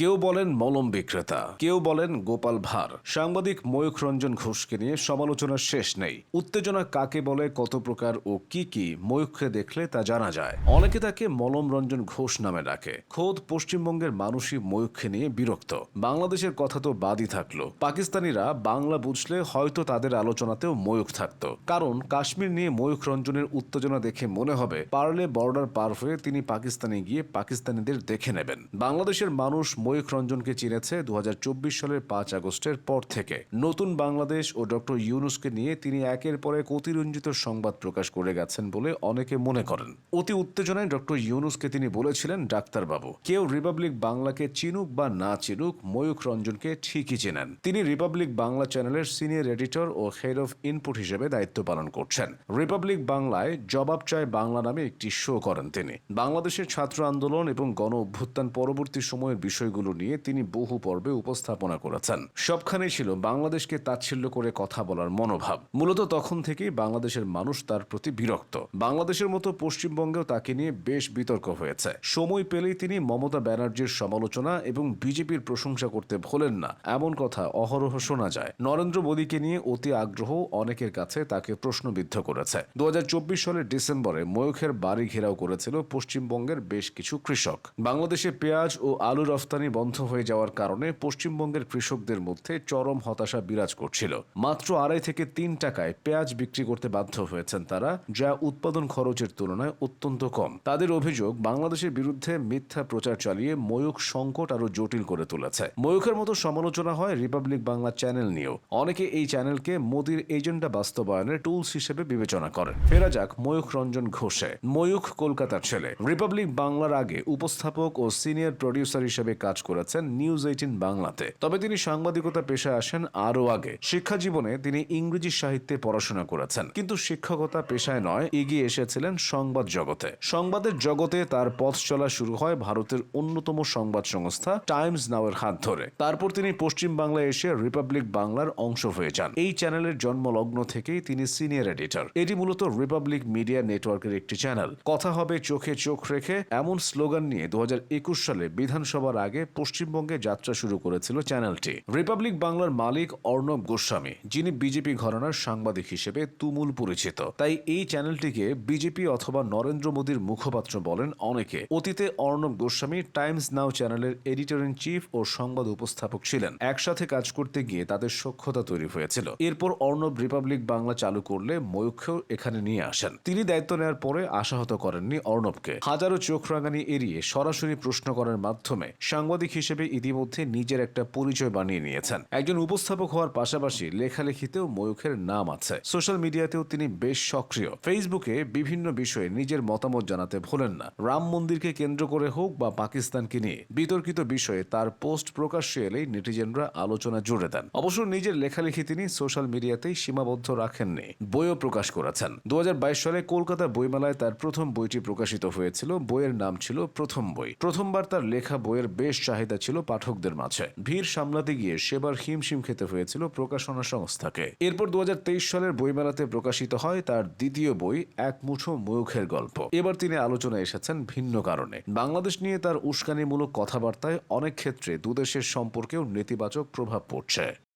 কেউ বলেন মলম বিক্রেতা, কেউ বলেন গোপাল ভার সাংবাদিক ময়ূখ রঞ্জন ঘোষকে নিয়ে সমালোচনার শেষ নেই। উত্তেজনা কাকে বলে, কত প্রকার ও কি কি ময়ূখকে দেখলে তা জানা যায়। অনেকে তাকে মলম রঞ্জন ঘোষ নামে ডাকে। খোদ পশ্চিমবঙ্গের মানুষই ময়ূখকে নিয়ে বিরক্ত। বাংলাদেশের কথা তো বাদই থাকল। পাকিস্তানিরা বাংলা বুঝলে হয়তো তাদের আলোচনাতেও ময়ূখ থাকত। কারণ কাশ্মীর নিয়ে ময়ূখ রঞ্জনের উত্তেজনা দেখে মনে হবে, পারলে বর্ডার পার হয়ে তিনি পাকিস্তানে গিয়ে পাকিস্তানিদের দেখে নেবেন। বাংলাদেশের মানুষ ময়ূখ রঞ্জনকে চিনেছে দু হাজার চব্বিশ সালের পাঁচ আগস্টের পর থেকে। নতুন বাংলাদেশ ও ডক্টর ইউনুসকে নিয়ে তিনি একের পর অতিরঞ্জিত সংবাদ প্রকাশ করে গেছেন বলে অনেকে মনে করেন। অতি উত্তেজনায় ডক্টর ইউনুসকে তিনি বলেছিলেন, ডাক্তারবাবু, কেউ রিপাবলিক বাংলাকে চিনুক বা না চিনুক, ময়ূখ রঞ্জনকে ঠিকই চেনেন। তিনি রিপাবলিক বাংলা চ্যানেলের সিনিয়র এডিটর ও হেড অফ ইনপুট হিসেবে দায়িত্ব পালন করছেন। রিপাবলিক বাংলায় জবাব চায় বাংলা নামে একটি শো করেন তিনি। বাংলাদেশের ছাত্র আন্দোলন এবং গণ অভ্যুত্থান পরবর্তী সময়ের বিষয়গুলো নিয়ে তিনি বহু পর্বে উপস্থাপনা করেছেন। সবখানেই ছিল বাংলাদেশকে তাচ্ছিল্য করে কথা বলার মনোভাব। মূলত তখন থেকেই বাংলাদেশের মানুষ তার প্রতি বিরক্ত। বাংলাদেশের মতো পশ্চিমবঙ্গেও তাকে নিয়ে বেশ বিতর্ক হয়েছে। সময় পেলেই তিনি মমতা ব্যানার্জির সমালোচনা এবং বিজেপির প্রশংসা করতে ভোলেন না। এমন কথা অহরহ শোনা যায়। নরেন্দ্র মোদীকে নিয়ে অতি আগ্রহ অনেকের কাছে তাকে প্রশ্নবিদ্ধ করেছে। দু হাজার চব্বিশ সালের ডিসেম্বরে ময়ূখের বাড়ি ঘেরাও করেছিল পশ্চিমবঙ্গের বেশ কিছু কৃষক। বাংলাদেশে পেঁয়াজ ও আলু রফতানি বন্ধ হয়ে যাওয়ার কারণে পশ্চিমবঙ্গের কৃষকদের মধ্যে চরম হতাশা বিরাজ করছিল। মাত্র আড়াই থেকে তিন টাকায় পেঁয়াজ বিক্রি করতে বাধ্য হয়েছেন তারা, যা উৎপাদন খরচের তুলনায় অত্যন্ত কম। তাদের অভিযোগ, বাংলাদেশের বিরুদ্ধে মিথ্যা প্রচার চালিয়ে ময়ূখ সংকট আরও জটিল করে তুলেছে। ময়ূখের মতো সমালোচনা হয় রিপাবলিক বাংলা চ্যানেল নিয়েও। অনেকে এই চ্যানেলকে মোদির এজেন্ডা বাস্তবায়নের টুলস হিসেবে বিবেচনা করেন। ফেরা যাক ময়ূখ রঞ্জন ঘোষে, ময়ূখ কলকাতার ছেলে। রিপাবলিক বাংলার আগে উপস্থাপক ও সিনিয়র প্রডিউসার হিসেবে কাজ করেছেন নিউজ এইটিন বাংলাতে। তবে তিনি সাংবাদিকতা পেশায় আসেন আরও আগে। শিক্ষা জীবনে তিনি ইংরেজি সাহিত্যে পড়াশোনা করেছেন। কিন্তু শিক্ষকতা পেশায় নয়, এগিয়ে এসেছিলেন সংবাদ জগতে। সংবাদের জগতে তার পথ চলা শুরু হয় ভারতের অন্যতম সংবাদ সংস্থা টাইমস নাওয়ের হাত ধরে। তারপর তিনি পশ্চিম বাংলায় এসে রিপাবলিক বাংলার অংশ হয়ে যান। এই চ্যানেলের জন্মলগ্ন থেকেই তিনি সিনিয়র এডিটর। এটি মূলত রিপাবলিক মিডিয়া নেটওয়ার্কের একটি চ্যানেল। কথা হবে চোখে চোখ রেখে এমন স্লোগান নিয়ে দু হাজার একুশ সালে বিধানসভার আগে পশ্চিমবঙ্গে যাত্রা শুরু করেছিল চ্যানেলটি। রিপাবলিক বাংলার মালিক অর্ণব গোস্বামী, যিনি বিজেপি ঘরানার সাংবাদিক হিসেবে তুমুল পরিচিত। তাই এই চ্যানেলটিকে বিজেপি অথবা নরেন্দ্র মোদীর মুখপাত্র বলেন অনেকে। অতীতে অর্ণব গোস্বামী টাইমস নাও চ্যানেলের এডিটর ইন চিফ ও সংবাদ উপস্থাপক ছিলেন। একসাথে কাজ করতে গিয়ে তাদের সক্ষতা তৈরি হয়েছিল। এরপর অর্ণব রিপাবলিক বাংলা চালু করলে ময়ূখেও এখানে নিয়ে আসেন। তিনি দায়িত্ব নেওয়ার পরে আশাহত করেননি অর্ণবকে। হাজারো চোখ রাঙানি এড়িয়ে সরাসরি প্রশ্ন করার মাধ্যমে সাংবাদিক হিসেবে ইতিমধ্যে নিজের একটা পরিচয় বানিয়ে নিয়েছেন। একজন উপস্থাপক হওয়ার পাশাপাশি লেখালেখিতেও ময়ূখের নাম আছে। সোশ্যাল মিডিয়াতেও তিনি বেশ সক্রিয়। ফেসবুকে বিভিন্ন বিষয়ে নিজের মতামত জানাতে ভোলেন না। রাম মন্দিরকে কেন্দ্র করে হোক বা পাকিস্তানকে নিয়ে বিতর্কিত বিষয়ে তার পোস্ট প্রকাশ্যে এলেই নেটিজেনরা আলোচনা জুড়ে দেন। অবশ্য নিজের লেখালেখি তিনি সোশ্যাল মিডিয়াতেই সীমাবদ্ধ রাখেননি, বইও প্রকাশ করেছেন। দু হাজার বাইশ সালে কলকাতা বইমেলায় তার প্রথম বইটি প্রকাশিত হয়েছিল। বইয়ের নাম ছিল প্রথম বই। প্রথমবার তার লেখা বইয়ের বেশ চাহিদা ছিল পাঠকদের মাঝে। ভিড় সামলাতে গিয়ে সেবার হিমশিম খেতে হয়েছিল প্রকাশনা সংস্থাকে। এরপর দু হাজার তেইশ সালের বইমেলাতে প্রকাশিত হয় তার দ্বিতীয় বই, এক মুঠো মুখের গল্প। এবার তিনি আলোচনায় এসেছেন ভিন্ন কারণে। বাংলাদেশ নিয়ে তার উস্কানিমূলক কথাবার্তায় অনেক ক্ষেত্রে দুদেশের সম্পর্কেও নেতিবাচক প্রভাব পড়ছে।